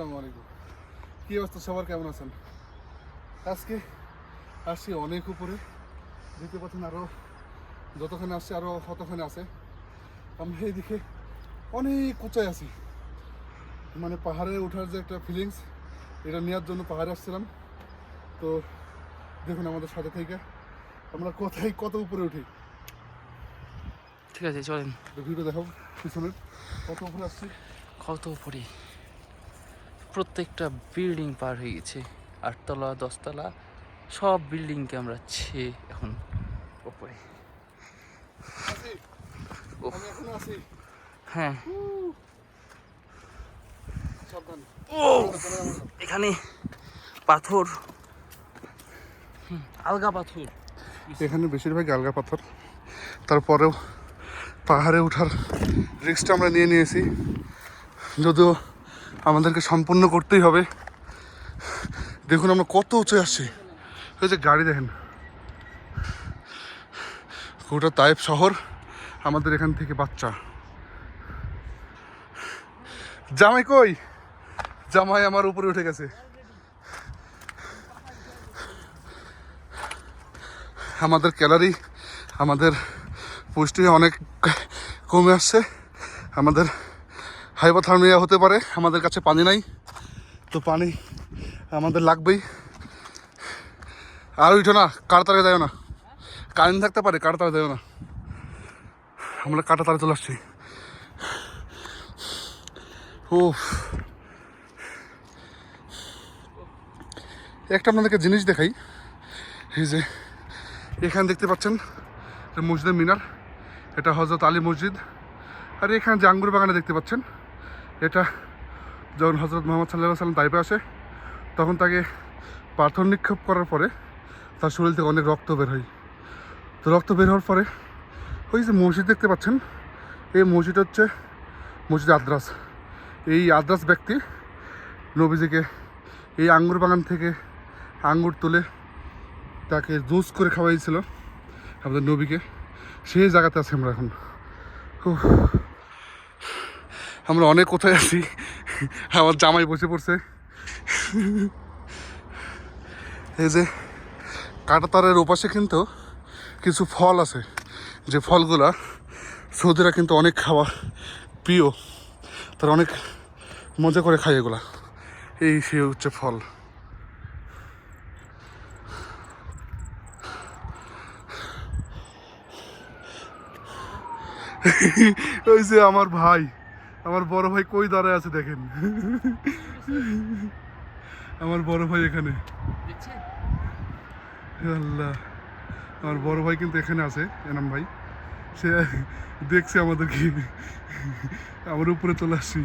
আসসালামু আলাইকুম। কী অবস্থা? সবার কেমন আছেন? আজকে আসছি অনেক উপরে। দেখতে পাচ্ছেন আরও যতখানে আসছে আরও কতখানে আছে। আমরা এইদিকে অনেক উঁচায় আছি। মানে পাহাড়ে ওঠার যে একটা ফিলিংস এটা নেওয়ার জন্য পাহাড়ে আসছিলাম। তো দেখুন আমাদের সাথে থেকে আমরা কোথায় কত উপরে উঠি। ঠিক আছে চলেন। ভিডিও দেখাও পিছনের। কত উপরে আসছি? কত উপরে? প্রত্যেকটা বিল্ডিং পার হয়ে গেছে। আটতলা দশতলা সব বিল্ডিংকে আমরা ছে এখন ওপরে। হ্যাঁ। ও এখানে পাথর। হুম, আলগা পাথর। এখানে বেশিরভাগ আলগা পাথর। তারপরেও পাহাড়ে ওঠার রিস্কটা আমরা নিয়ে নিয়েছি। যদিও আমাদেরকে সম্পূর্ণ করতেই হবে। দেখুন আমরা কত উঁচু আসছি ওই যে গাড়ি দেখেন। গোটা তাইপ শহর আমাদের এখান থেকে বাচ্চা। জামাই কই? জামাই আমার উপরে উঠে গেছে। আমাদের ক্যালারি, আমাদের পুষ্টি অনেক কমে আসছে। আমাদের হাইপোথার্মিয়া হতে পারে, আমাদের কাছে পানি নাই। তো পানি আমাদের লাগবেই। আর উঠো না কাটাতারে দেয় না। কারেন্ট থাকতে পারে কাটাতারে দেয় না। আমরা কাটাতারে চলে আসছি। ও একটা আপনাদেরকে জিনিস দেখাই। এই যে, এখানে দেখতে পাচ্ছেন মসজিদের মিনার। এটা হজরত আলী মসজিদ। আর এখানে যে আঙ্গুর বাগানে দেখতে পাচ্ছেন এটা যখন হজরত মোহাম্মদ সাল্লাহ সাল্লাম তাইপে আসে, তখন তাকে পাথর নিক্ষেপ করার পরে তার শরীর থেকে অনেক রক্ত বের হয়। তো রক্ত বের হওয়ার পরে ওই যে মসজিদ দেখতে পাচ্ছেন, এই মসজিদ হচ্ছে মসজিদ আদ্রাস। এই আদ্রাস ব্যক্তি নবীজিকে এই আঙ্গুর বাগান থেকে আঙ্গুর তুলে তাকে জুস করে খাওয়াইছিল আমাদের নবীকে। সেই জায়গাতে আছি আমরা এখন। উফ। আমরা অনেক কোথায় আছি? আমার জামাই বসে পড়ছে। এই যে কাটাতারের ওপাশে কিন্তু কিছু ফল আছে। যে ফলগুলা সৌদিরা কিন্তু অনেক খাওয়া প্রিয়। তারা অনেক মজা করে খায় এগুলা। এই সে হচ্ছে ফল। ওই যে আমার ভাই। আমার বড় ভাই কই দাঁড়ায় আছে দেখেন? আমার বড় ভাই এখানে। আল্লাহ। আমার বড় ভাই কিন্তু এখানে আছে এনাম ভাই। সে দেখছে আমাদেরকে। আমার উপরে চলে আসছি